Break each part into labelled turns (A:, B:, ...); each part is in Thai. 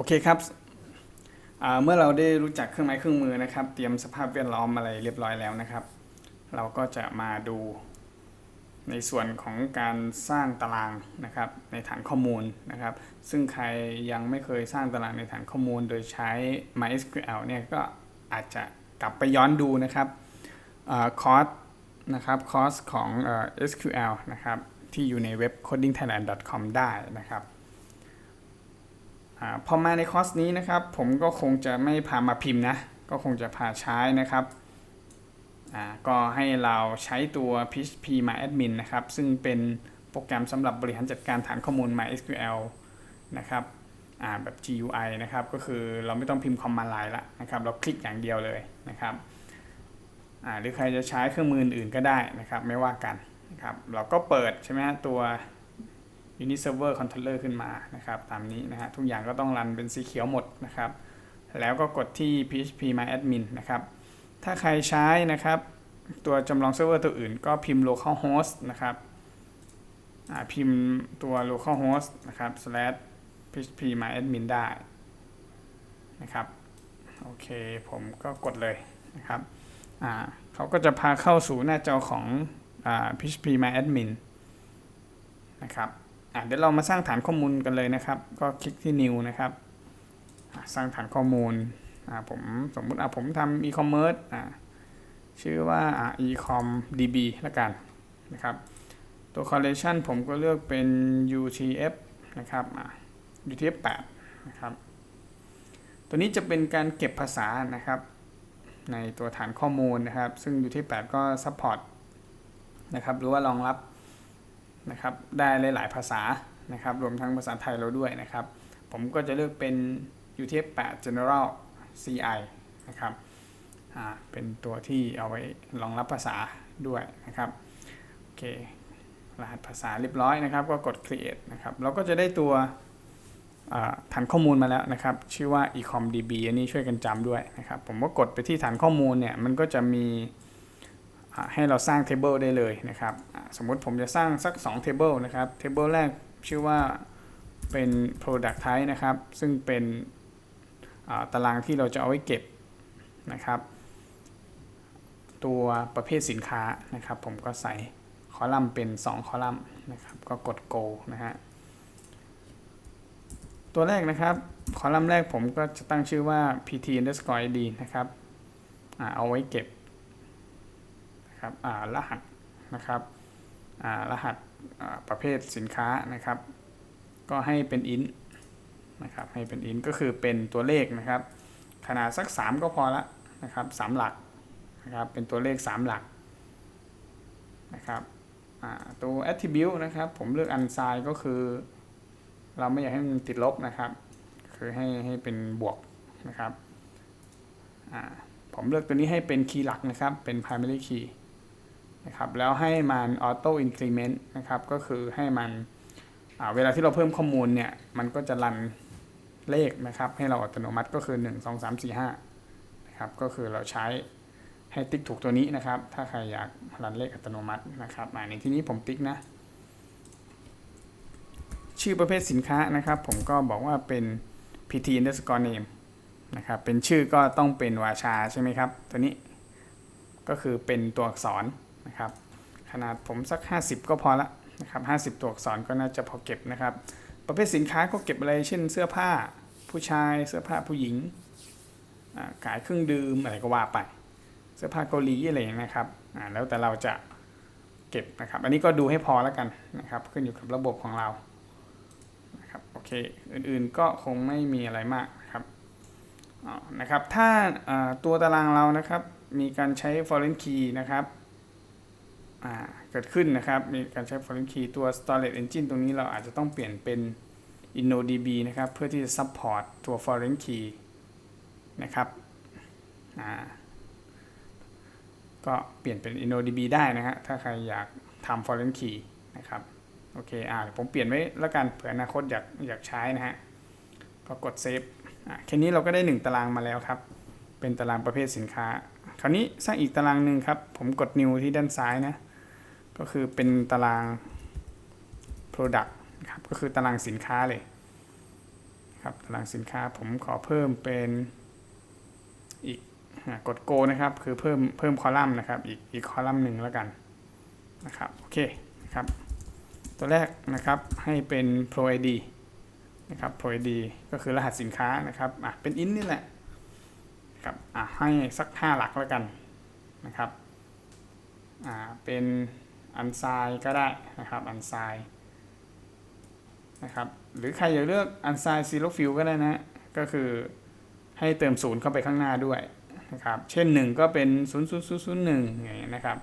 A: โอเคครับ เมื่อเราได้รู้จักเครื่องไม้เครื่องมือนะครับ เตรียมสภาพแวดล้อมอะไรเรียบร้อยแล้วนะครับ เราก็จะมาดูในส่วนของการสร้างตารางนะครับในฐานข้อมูลนะครับ ซึ่งใครยังไม่เคยสร้างตารางในฐานข้อมูล โดยใช้ MySQL เนี่ยก็อาจจะกลับไปย้อนดูนะครับคอร์สนะครับคอร์สของอ SQL นะครับที่อยู่ในเว็บ codingthailand.com ได้นะครับ อพอมาในคอร์สนี้นะครับ ผมก็คงจะไม่พามาพิมพ์นะ ก็คงจะพาใช้นะครับอ่าก็ให้เราใช้ตัว PHP MyAdmin นะครับ ซึ่งเป็นโปรแกรมสำหรับบริหารจัดการฐานข้อมูล MySQL นะครับอ่าแบบ GUI นะครับ ก็คือเราไม่ต้องพิมพ์คอมมานด์ไลน์ละนะครับ เราคลิกอย่างเดียวเลยนะครับอ่าหรือใครจะใช้เครื่องมืออื่นก็ได้นะครับ ไม่ว่ากันนะครับ เราก็เปิดใช่ไหมตัว Unit Server Controller ขึ้นมานะครับตามนี้นะฮะทุกอย่างก็ต้องรันเป็นสีเขียวหมดนะครับแล้วก็กดที่ PHP MyAdmin นะครับถ้าใครใช้นะครับตัวจำลองเซิร์ฟเวอร์ตัวอื่นก็พิมพ์ localhost นะครับอ่าพิมพ์ตัว localhost นะครับ slash php myadmin ได้นะครับโอเคผมก็กดเลยนะครับอ่าเขาก็จะพาเข้าสู่หน้าจอของอ่า php myadmin นะครับ อะเดี๋ยวเรามาสร้างฐานข้อมูลกันเลยนะครับ ก็คลิกที่ new นะครับสร้างฐานข้อมูลอะผมสมมุติอะผมทำ e-commerce อะชื่อว่าอะ ecom db ละกันนะครับ ตัว collection ผมก็เลือกเป็น utf นะครับอะ utf 8นะครับ ตัวนี้จะเป็นการเก็บภาษานะครับ ในตัวฐานข้อมูลนะครับ ซึ่ง utf 8ก็ support นะครับ หรือว่ารองรับ นะครับได้หลาย ๆ ภาษานะครับรวมทั้งภาษาไทยเราด้วยนะครับ ผมก็จะเลือกเป็น UTF-8 General CI นะครับเป็นตัวที่เอาไว้รองรับภาษาด้วยนะครับโอเครหัสภาษาเรียบร้อยนะครับ ก็กด create นะครับเราก็จะได้ตัวฐานข้อมูลมาแล้วนะครับ ชื่อว่า ecomdb อันนี้ช่วยกันจำด้วยนะครับ ผมก็กดไปที่ฐานข้อมูลเนี่ย มันก็จะมี ให้เราสร้าง table ได้เลยนะครับ สมมุติผมจะสร้างสัก 2 table นะครับ table แรกชื่อว่าเป็น product type นะครับ ซึ่งเป็นตารางที่เราจะเอาไว้เก็บนะครับ ตัวประเภทสินค้านะครับ ผมก็ใส่คอลัมน์เป็น 2 คอลัมน์นะครับ ก็กด go นะฮะ ตัวแรกนะครับ คอลัมน์แรกผมก็จะตั้งชื่อว่า pt underscore id นะครับอเอาไว้เก็บ นะครับรหัสนะครับรหัสประเภทสินค้านะครับ ก็ให้เป็น int นะครับให้เป็น int ก็คือเป็นตัวเลขนะครับ ขนาดสัก 3 ก็พอละนะครับ3หลักนะครับเป็นตัวเลข 3 หลักนะครับตัว attribute นะครับผมเลือก unsigned ก็คือ เราไม่อยากให้มันติดลบนะครับ คือให้ให้เป็นบวกนะครับผมเลือกตัวนี้ให้เป็นคีย์หลักนะครับเป็น primary key นะครับแล้วให้มัน auto increment นะครับก็คือให้มันเวลาที่เราเพิ่มข้อมูลเนี่ยมันก็จะรันเลขนะครับให้เราอัตโนมัติก็คือ 1 2 3 4 5นะครับก็คือเราใช้ให้ติ๊กถูกตัวนี้นะครับ ถ้าใครอยากรันเลขอัตโนมัตินะครับอ่าในที่นี้ผมติ๊กนะ ชื่อประเภทสินค้านะครับ ผมก็บอกว่าเป็น pt underscore name นะครับเป็นชื่อก็ต้องเป็นวาชาใช่ไหมครับ ตัวนี้ก็คือเป็นตัวอักษร นะครับขนาดผมสัก 50 ก็พอละนะครับ50 ตัวอักษรก็น่าจะพอเก็บนะครับ ประเภทสินค้าก็เก็บอะไรเช่นเสื้อผ้าผู้ชายเสื้อผ้าผู้หญิงอ่าขายเครื่องดื่มอะไรก็ว่าไป เสื้อผ้าเกาหลีอะไรอย่างนี้นะครับแล้วแต่เราจะเก็บนะครับ อันนี้ก็ดูให้พอแล้วกันนะครับ ขึ้นอยู่กับระบบของเรานะครับโอเคอื่นๆก็คงไม่มีอะไรมากนะครับนะครับ ถ้าตัวตารางเรานะครับ มีการใช้ foreign key นะครับ เกิดขึ้นนะครับ มีการใช้ foreign key ตัว storage engine ตรงนี้เราอาจจะต้องเปลี่ยนเป็น InnoDB นะครับ เพื่อที่จะ support ตัว foreign key นะครับก็เปลี่ยนเป็น InnoDB ได้นะฮะถ้าใครอยากทำ foreign key นะครับ โอเคอ่าผมเปลี่ยนไว้แล้วกันเผื่ออนาคตอยากอยากใช้นะฮะ ก็กดเซฟอ่าแค่นี้เราก็ได้ 1 ตารางมาแล้วครับ เป็นตารางประเภทสินค้า คราวนี้สร้างอีกตารางหนึ่งครับ ผมกด new ที่ด้านซ้ายนะ ก็คือเป็นตาราง product ครับก็คือตารางสินค้าเลยครับตารางสินค้าผมขอเพิ่มเป็นอีกกด go นะครับ คือเพิ่มเพิ่มคอลัมน์นะครับ อีกอีกคอลัมน์หนึ่งแล้วกันนะครับโอเคนะครับ ตัวแรกนะครับให้เป็น pro id นะครับ pro id ก็คือรหัสสินค้านะครับอะเป็น int นี่แหละครับอะให้สัก 5 หลักแล้วกันนะครับอ่าเป็น อันไซก็ได้นะครับอันไซนะครับหรือใครอยากเลือกอันไซซีโร่ฟิลก็ได้นะ ก็คือให้เติมศูนย์เข้าไปข้างหน้าด้วยนะครับเช่น 1 ก็เป็น 0 0 0 0 1อย่างเงี้ยนะครับ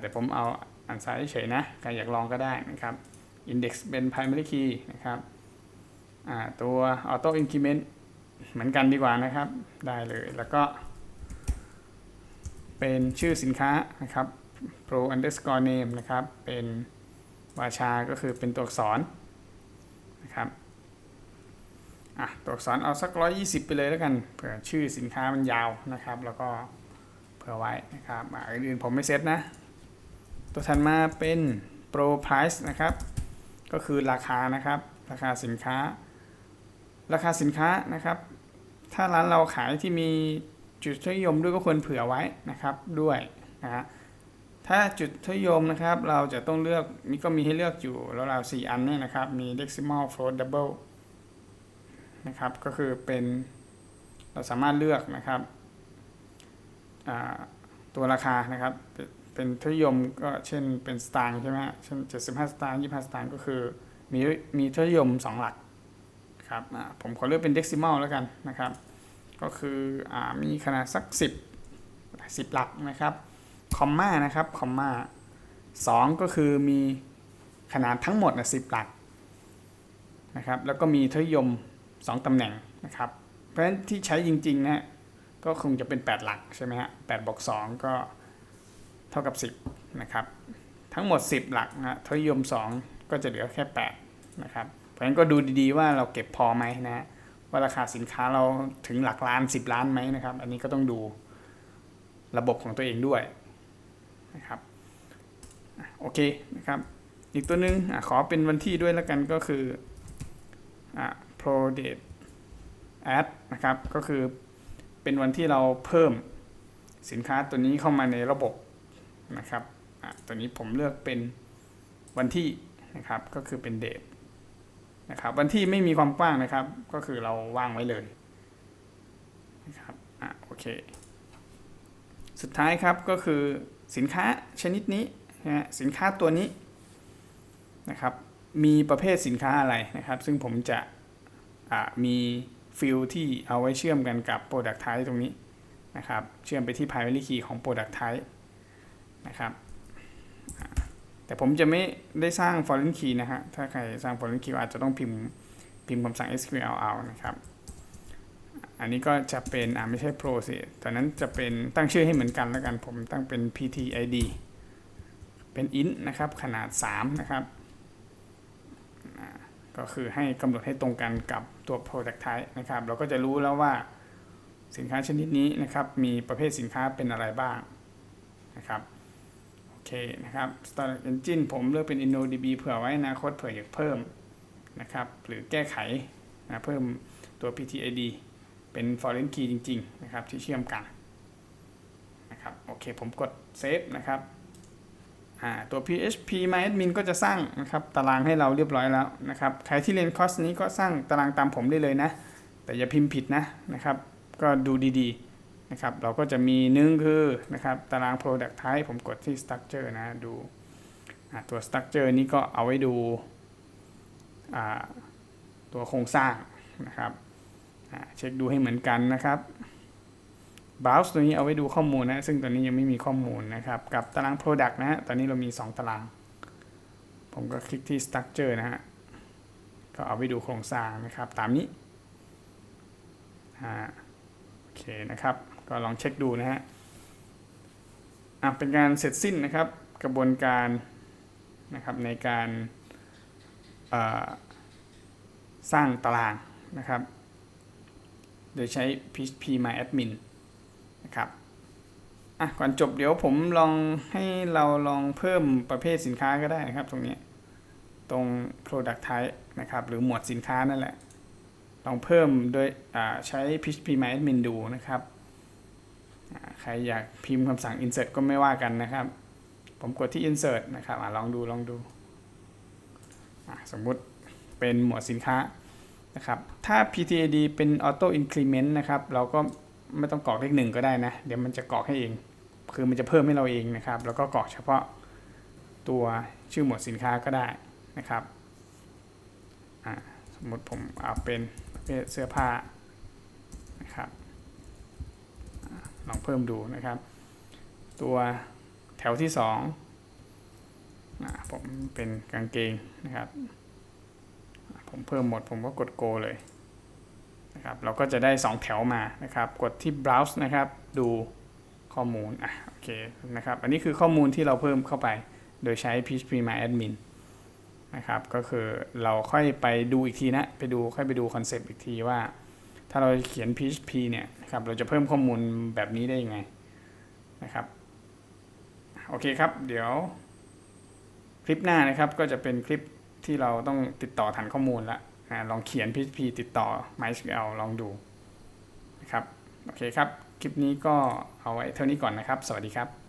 A: แต่ผมเอาอันไซเฉยนะใครอยากลองก็ได้นะครับ index เป็น primary key นะครับตัว auto increment เหมือนกันดีกว่านะครับ ได้เลยแล้วก็เป็นชื่อสินค้านะครับ pro underscore name นะครับ เป็นวาชาก็คือเป็นตัวอักษรนะครับอะตัวอักษรเอาสัก 120 ไปเลยแล้วกันเผื่อชื่อสินค้ามันยาวนะครับ แล้วก็เผื่อไว้นะครับอะอื่นผมไม่เซตนะ ตัวถัดมาเป็น pro price นะครับ ก็คือราคานะครับ ราคาสินค้า ราคาสินค้านะครับ ถ้าร้านเราขายที่มีจุดนิยมด้วยก็ควรเผื่อไว้นะครับด้วยนะฮะ ถ้าจุดนิยมนะครับ เราจะต้องเลือกมีก็มีให้เลือกอยู่แล้วเราสี่อันนี่นะครับ มี decimal float double นะครับ ก็คือเป็นเราสามารถเลือกนะครับตัวราคานะครับ เป็นทุยมก็เช่นเป็นสตางค์ใช่ไหมฮะเช่น75สตางค์25สตางค์ก็คือมีมีทุนนิยม2หลักครับผมขอเลือกเป็น decimal แล้วกันนะครับ ก็คืออมีขนาดสัก10 10หลักนะครับ คอมมานะครับคอมมา2ก็คือมีขนาดทั้งหมดนะ10หลักนะครับแล้วก็มีทุนนิยม 2 ตำแหน่งนะครับ เพราะฉะนั้นที่ใช้จริงๆนะก็คงจะเป็น 8 หลักใช่ไหมฮะ8บวก2ก็เท่ากับ 10นะครับทั้งหมด 10 หลักนะทศนิยม 2 ก็จะเหลือแค่8นะครับเพราะฉะนั้นก็ดูดีๆว่าเราเก็บพอไหมนะว่าราคาสินค้าเราถึงหลักล้าน 10 ล้านไหมนะครับ อันนี้ก็ต้องดูระบบของตัวเองด้วย นะครับโอเคนะครับ อีกตัวหนึ่งอขอเป็นวันที่ด้วยแล้วกันก็คืออ pro date add นะครับ ก็คือเป็นวันที่เราเพิ่มสินค้าตัวนี้เข้ามาในระบบนะครับตัวนี้ผมเลือกเป็นวันที่นะครับก็คือเป็นเดทนะครับวันที่ไม่มีความกว้างนะครับ ก็คือเราว่างไว้เลยนะครับอะโอเค สุดท้ายครับก็คือ สินค้าชนิดนี้นะสินค้าตัวนี้นะครับมีประเภทสินค้าอะไรนะครับ ซึ่งผมจะะมีฟิลที่เอาไว้เชื่อมกันกับ Product Type ตรงนี้นะครับ เชื่อมไปที่ primary key ของ product type นะครับแต่ผมจะไม่ได้สร้าง foreign key นะฮะถ้าใครสร้าง foreign key อาจจะต้องพิมพ์พิมพ์คำสั่ง SQL เอานะครับ อันนี้ก็จะเป็นอ่าไม่ใช่ pro สิตอนนั้นจะเป็นตั้งชื่อให้เหมือนกันแล้วกันผมตั้งเป็น ptid เป็น int นะครับขนาด 3 นะครับ ก็คือให้กำหนดให้ตรงกันกับตัว product type นะครับ เราก็จะรู้แล้วว่าสินค้าชนิดนี้นะครับ มีประเภทสินค้าเป็นอะไรบ้างนะครับโอเคนะครับ Start Engine ผมเลือกเป็น InnoDB เผื่อไว้อนาคตเผื่ออยากเพิ่มนะครับ หรือแก้ไขนะเพิ่มตัว PTID เป็น foreign key จริง ๆ นะครับ ที่เชื่อมกันนะครับโอเคผมกด Save นะครับอ่าตัว PHP MyAdmin ก็จะสร้างนะครับตารางให้เราเรียบร้อยแล้วนะครับใครที่เรียนคอร์สนี้ก็สร้างตารางตามผมได้เลยนะ แต่อย่าพิมพ์ผิดนะนะครับ ก็ดูดีๆนะครับเราก็จะมีหนึ่งคือนะครับตาราง product type ผมกดที่ structure นะดูอ่าตัว structure นี้ก็เอาไว้ดูอ่าตัวโครงสร้างนะครับ เช็คดูให้เหมือนกันนะครับ browse ตัวนี้เอาไว้ดูข้อมูลนะซึ่งตัวนี้ยังไม่มีข้อมูลนะครับ กับตาราง product นะฮะตอนนี้เรามี 2 ตาราง ผมก็คลิกที่ structure นะฮะก็เอาไว้ดูโครงสร้างนะครับ ตามนี้อ่าโอเคนะครับ ก็ลองเช็คดูนะฮะอะเป็นการเสร็จสิ้นนะครับ กระบวนการนะครับในการสร้างตารางนะครับ โดยใช้ PHP MyAdmin นะครับอะก่อนจบเดี๋ยวผมลองให้เราลองเพิ่มประเภทสินค้าก็ได้นะครับ ตรงนี้ตรง product type นะครับ หรือหมวดสินค้านั่นแหละ ลองเพิ่มโดยอ่าใช้ PHP MyAdmin ดูนะครับใครอยากพิมพ์คำสั่ง insert ก็ไม่ว่ากันนะครับ ผมกดที่ insert นะครับอลองดูลองดู สมมุติเป็นหมวดสินค้า นะครับ ถ้า PTAD เป็น auto increment นะครับ เราก็ไม่ต้องกรอกเลขหนึ่งก็ได้นะ เดี๋ยวมันจะกรอกให้เอง คือมันจะเพิ่มให้เราเองนะครับ แล้วก็กรอกเฉพาะตัวชื่อหมวดสินค้าก็ได้นะครับสมมติผมเอาเป็นประเภทเสื้อผ้านะครับอลองเพิ่มดูนะครับ ตัวแถวที่สองอผมเป็นกางเกงนะครับ ผมเพิ่มหมดผมก็กด go เลยนะครับเราก็จะได้ 2 แถวมานะครับ กดที่ browse นะครับ ดูข้อมูลอะโอเคนะครับ อันนี้คือข้อมูลที่เราเพิ่มเข้าไป โดยใช้ PHP MyAdmin นะครับ ก็คือเราค่อยไปดูอีกทีนะ ไปดูค่อยไปดูคอนเซปต์อีกทีว่า ถ้าเราเขียน PHP เนี่ยนะครับเราจะเพิ่มข้อมูลแบบนี้ได้ยังไงนะครับโอเคครับ เดี๋ยวคลิปหน้านะครับก็จะเป็นคลิป ที่เราต้องติดต่อฐานข้อมูลละลองเขียน PHP ติดต่อ MySQL ลองดูนะครับ โอเคครับ คลิปนี้ก็เอาไว้เท่านี้ก่อนนะครับ สวัสดีครับ